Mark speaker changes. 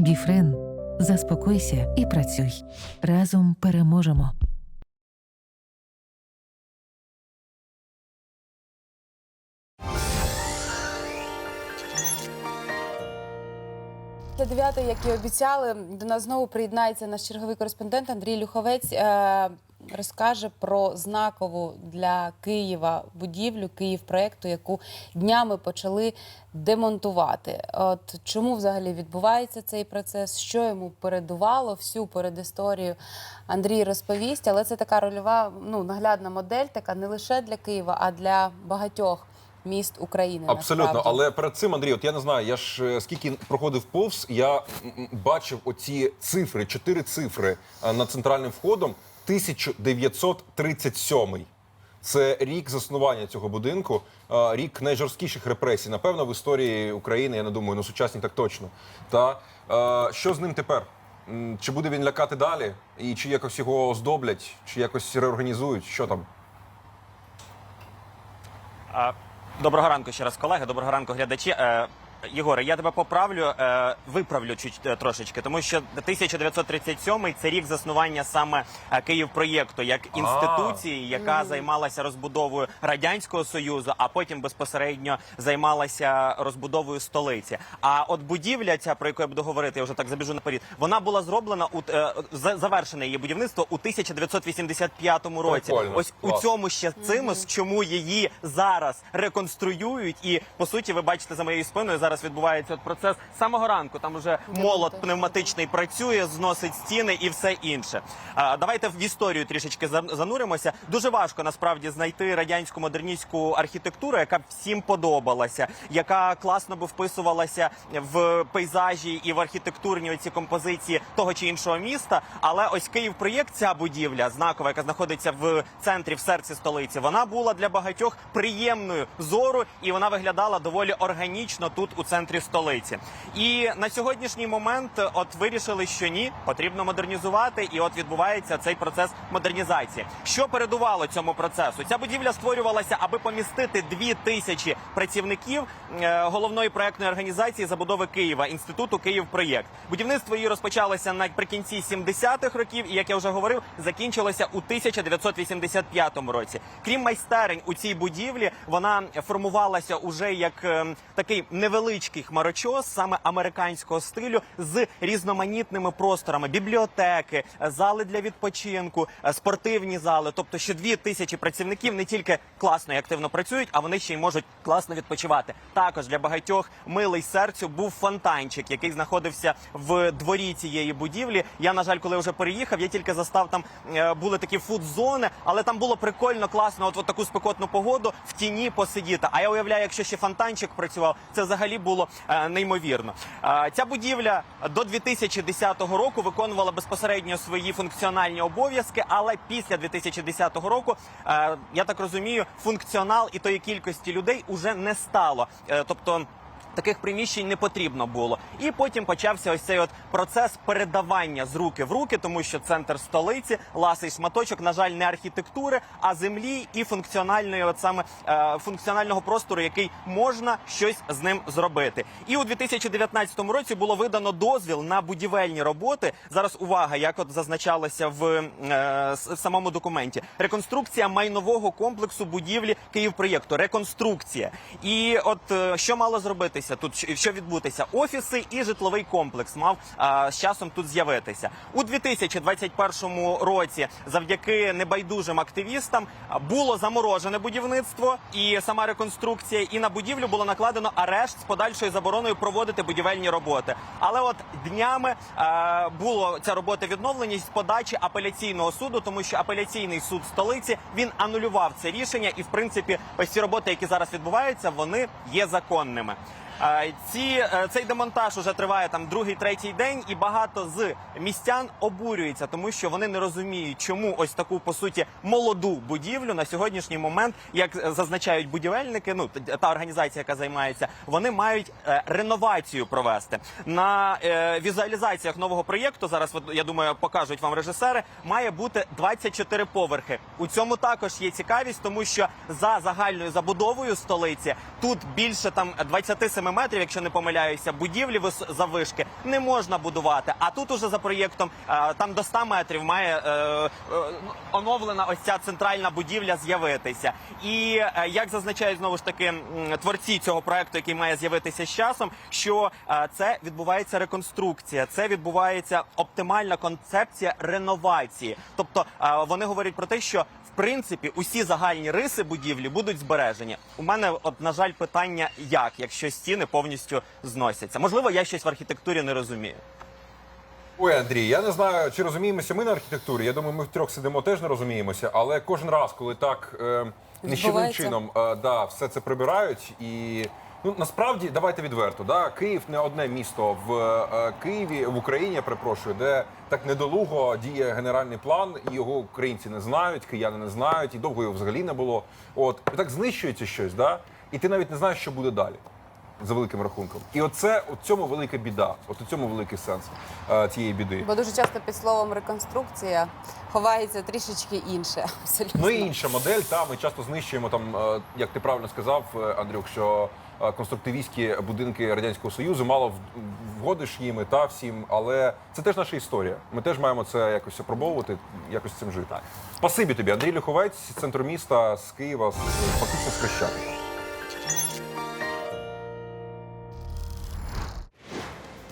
Speaker 1: Біфрен. Заспокойся і працюй. Разом переможемо.
Speaker 2: Та дев'яте, як і обіцяли, до нас знову приєднається наш черговий кореспондент Андрій Люховець. Розкаже про знакову для Києва будівлю Київпроекту, яку днями почали демонтувати. От чому взагалі відбувається цей процес? Що йому передувало? Всю передісторію Андрій розповість. Але це така рольова, ну наглядна модель, така не лише для Києва, а для багатьох міст України.
Speaker 3: Абсолютно,
Speaker 2: насправді.
Speaker 3: але перед цим, Андрій, от я не знаю, я ж е, скільки проходив повз, я бачив оці цифри, чотири цифри е, над центральним входом. 1937. Це рік заснування цього будинку, е, рік найжорсткіших репресій. Напевно, в історії України, я не думаю, ну сучасні так точно. Та е, що з ним тепер? Чи буде він лякати далі? І чи якось його оздоблять, чи якось реорганізують? Що там?
Speaker 4: Доброго ранку ще раз, колеги. Доброго ранку, глядачі. Єгоре, я тебе поправлю, е, виправлю чуть е, трошечки, тому що 1937 це рік заснування саме е, Київпроєкту як інституції, яка займалася розбудовою радянського союзу, а потім безпосередньо займалася розбудовою столиці. А от будівля, ця про яку я буду говорити, я вже так забіжу наперед, вона була зроблена у завершене її будівництво у 1985 році.
Speaker 3: Прикольно.
Speaker 4: Ось у
Speaker 3: Клас.
Speaker 4: цьому ще цимус, чому її зараз реконструюють, і по суті, ви бачите за моєю спиною зараз відбувається от процес з самого ранку. Там вже молот пневматичний працює, зносить стіни і все інше. А, давайте в історію трішечки за- зануримося. Дуже важко насправді знайти радянську модерністську архітектуру, яка б всім подобалася, яка класно би вписувалася в пейзажі і в архітектурні оці композиції того чи іншого міста. Але ось Київ проєкт, ця будівля знакова, яка знаходиться в центрі, в серці столиці, вона була для багатьох приємною зору, і вона виглядала доволі органічно тут у центрі столиці. І на сьогоднішній момент, от вирішили, що ні, потрібно модернізувати, і от відбувається цей процес модернізації. Що передувало цьому процесу? Ця будівля створювалася, аби помістити дві тисячі працівників е, головної проектної організації забудови Києва інституту Київпроєкт. Будівництво її розпочалося наприкінці 70-х років, і як я вже говорив, закінчилося у 1985 році. Крім майстерень у цій будівлі, вона формувалася уже як ем, такий невеличкий хмарочос, саме американського стилю, з різноманітними просторами, бібліотеки, зали для відпочинку, е, спортивні зали. Тобто, що дві тисячі працівників не тільки класно і активно працюють, а вони ще й можуть класно відпочивати. Також для багатьох милий серцю був фонтанчик, який знаходився в дворі цієї будівлі. Я, на жаль, коли вже переїхав, я тільки застав там е, були такі фуд-зони, але там було прикольно, класно, от, от таку спекотну погоду в тіні посидіти. А я уявляю, якщо ще фонтанчик працював, це взагалі було е, неймовірно. Е, ця будівля до 2010 року виконувала безпосередньо свої функціональні обов'язки, але після 2010 року, е, я так розумію, функціонал і тої кількості людей уже не стало. Тобто. Таких приміщень не потрібно було, і потім почався ось цей от процес передавання з руки в руки, тому що центр столиці, ласий шматочок, на жаль, не архітектури, а землі і функціональної, от саме е, функціонального простору, який можна щось з ним зробити. І у 2019 році було видано дозвіл на будівельні роботи. Зараз увага, як от зазначалося в е, самому документі. Реконструкція майнового комплексу будівлі Київпроєкту. Реконструкція. І от е, що мало зробитися тут, що- що відбутися? Офіси і житловий комплекс мав а, з часом тут з'явитися у 2021 році. Завдяки небайдужим активістам було заморожене будівництво і сама реконструкція. І на будівлю було накладено арешт з подальшою забороною проводити будівельні роботи. Але от днями е, було ця робота відновлені з подачі апеляційного суду, тому що апеляційний суд столиці він анулював це рішення, і в принципі, ось ці роботи, які зараз відбуваються, вони є законними. Ці е, цей демонтаж уже триває там другий, третій день, і багато з містян обурюються, тому що вони не розуміють, чому ось таку по суті молоду будівлю на сьогоднішній момент, як е, зазначають будівельники, ну та організація, яка займається, вони мають е, реновацію провести на візуалізаціях нового проєкту. Зараз я думаю, покажуть вам режисери. Має бути 24 поверхи. У цьому також є цікавість, тому що за загальною забудовою столиці тут більше там 27 метрів, якщо не помиляюся, будівлі заввишки не можна будувати. А тут уже за проєктом е, там до 100 метрів має е, е, оновлена ось ця центральна будівля з'явитися. І як зазначають знову ж таки творці цього проекту, який має з'явитися з часом, що це відбувається реконструкція, це відбувається оптимальна концепція реновації. Тобто вони говорять про те, що в принципі усі загальні риси будівлі будуть збережені. У мене, от на жаль, питання як, якщо стіни повністю зносяться. Можливо, я щось в архітектурі не розумію.
Speaker 3: Ой, Андрій, я не знаю, чи розуміємося ми на архітектурі. Я думаю, ми втрьох сидимо теж не розуміємося. Але кожен раз, коли так е, нищівним чином е, да, все це прибирають і. Ну насправді давайте відверто. Да, Київ не одне місто в е, Києві, в Україні, я перепрошую, де так недолуго діє генеральний план, і його українці не знають, кияни не знають, і довго його взагалі не було. От і так знищується щось, да, і ти навіть не знаєш, що буде далі. За великим рахунком, і оце у цьому велика біда. От у цьому великий сенс е, цієї біди.
Speaker 2: Бо дуже часто під словом реконструкція ховається трішечки інше. Абсолютно.
Speaker 3: Ну і інша модель. Та ми часто знищуємо там, е, як ти правильно сказав, е, Андрюх, що е, конструктивістські будинки радянського союзу мало в- вгодиш їм та всім, але це теж наша історія. Ми теж маємо це якось опробовувати, якось з цим жити. Спасибі тобі, Андрій Люховець, з центру міста з Києва, з фактично з Хрещатика.